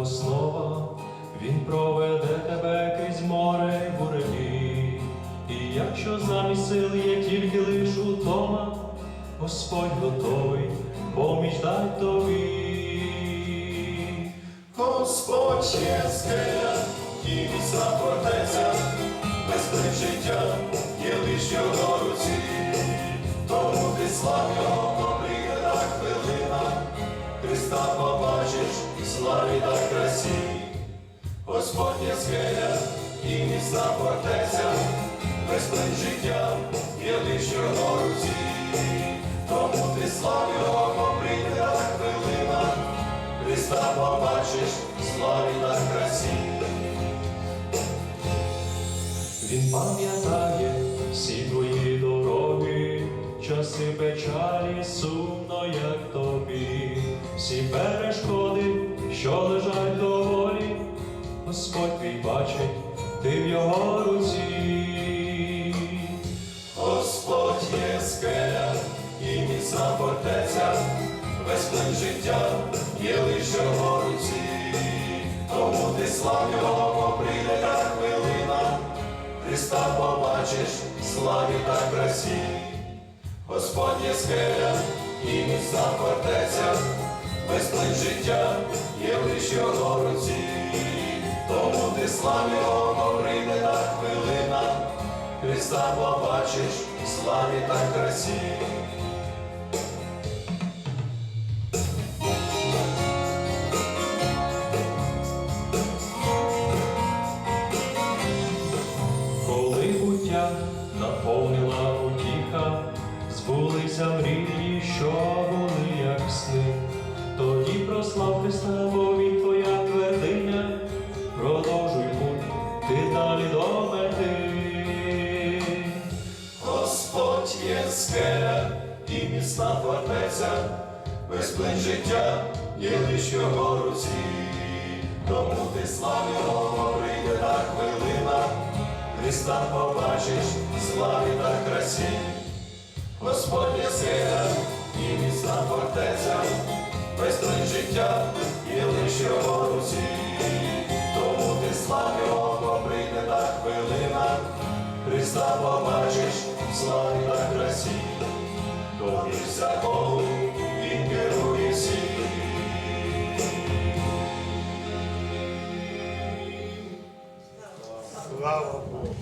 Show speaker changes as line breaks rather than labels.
основа, Він проведе тебе крізь море й бурелі, і якщо замість сил є тільки лиш утома, Господь готовий поміч дай тобі,
Господь є скеля і міцна фортеця. Славі. Господь є скеля і міцна фортеця, безпек життя є лиш його руці, тому ти слав його, прийде та хвилина, Христа побачиш, славі та красі.
Він пам'ятає всі твої дороги, часи печалі, сумно, як тобі, всі перешкоди, що лежать Господь твій бачить, ти в його руці.
Господь є скеля і міцна фортеця, весь плин життя є лише його руці, тому ти слав його, бо прийде та хвилина, Христа побачиш, славі та красі. Господь є скеля і міцна фортеця, весь плин життя є лише його руці, ти слав його, бо прийде та хвилина, Христа побачиш, славі та красі.
Коли буття наповнила утіха, збулися мрії, що були як сни. Тоді прослав Христа, бо
Є скеля і міцна фортеця, весь плин життя є лиш його руці, тому ти слав його, бо прийде та хвилина, Христа побачиш, славі та красі. Господь є скеля і міцна фортеця, весь плин життя Христа побачиш, в славі та красі, довірся Богу, Він керує всім.
Слава Богу.